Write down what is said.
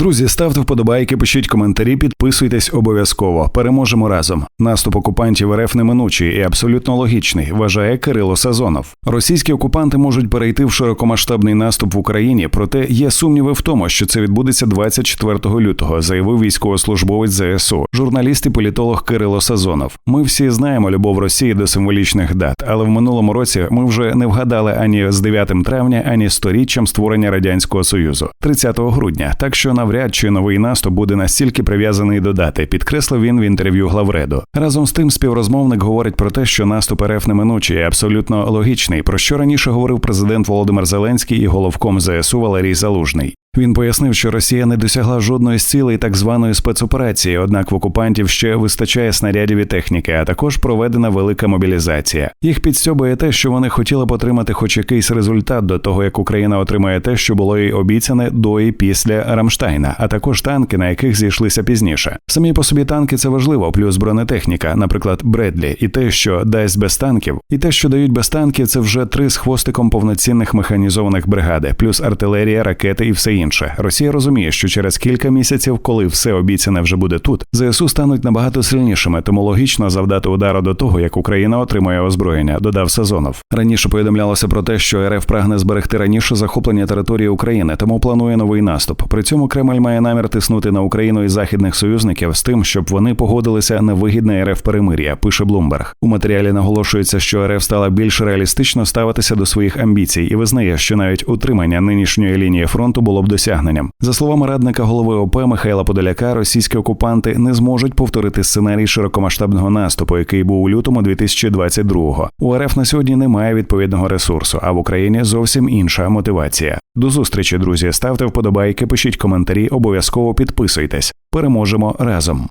Друзі, ставте вподобайки, пишіть коментарі, підписуйтесь обов'язково. Переможемо разом. Наступ окупантів РФ неминучий і абсолютно логічний, вважає Кирило Сазонов. Російські окупанти можуть перейти в широкомасштабний наступ в Україні, проте є сумніви в тому, що це відбудеться 24 лютого, заявив військовослужбовець ЗСУ, журналіст і політолог Кирило Сазонов. Ми всі знаємо любов Росії до символічних дат, але в минулому році ми вже не вгадали ані з 9 травня, ані сторіччям створення радянського союзу 30 грудня. Так що навряд чи новий наступ буде настільки прив'язаний до дати, підкреслив він в інтерв'ю Главреду. Разом з тим, співрозмовник говорить про те, що наступ РФ неминучий і абсолютно логічний, про що раніше говорив президент Володимир Зеленський і головком ЗСУ Валерій Залужний. Він пояснив, що Росія не досягла жодної з цілей так званої спецоперації, однак в окупантів ще вистачає снарядів і техніки, а також проведена велика мобілізація. Їх підстьобує те, що вони хотіли б отримати хоч якийсь результат до того, як Україна отримає те, що було їй обіцяне до і після Рамштайна, а також танки, на яких зійшлися пізніше. Самі по собі танки це важливо, плюс бронетехніка, наприклад, Бредлі, і те, що дасть без танків, і те, що дають без танків, це вже три з хвостиком повноцінних механізованих бригади, плюс артилерія, ракети і все інше. Росія розуміє, що через кілька місяців, коли все обіцяне вже буде тут, ЗСУ стануть набагато сильнішими, тому логічно завдати удару до того, як Україна отримує озброєння, додав Сазонов. Раніше повідомлялося про те, що РФ прагне зберегти раніше захоплення території України, тому планує новий наступ. При цьому Кремль має намір тиснути на Україну і західних союзників з тим, щоб вони погодилися на вигідне РФ перемир'я. Пише Блумберг. У матеріалі наголошується, що РФ стала більш реалістично ставитися до своїх амбіцій і визнає, що навіть утримання нинішньої лінії фронту було б досягненням. За словами радника голови ОП Михайла Подоляка, російські окупанти не зможуть повторити сценарій широкомасштабного наступу, який був у лютому 2022-го. У РФ на сьогодні немає відповідного ресурсу, а в Україні зовсім інша мотивація. До зустрічі, друзі. Ставте вподобайки, пишіть коментарі, обов'язково підписуйтесь. Переможемо разом.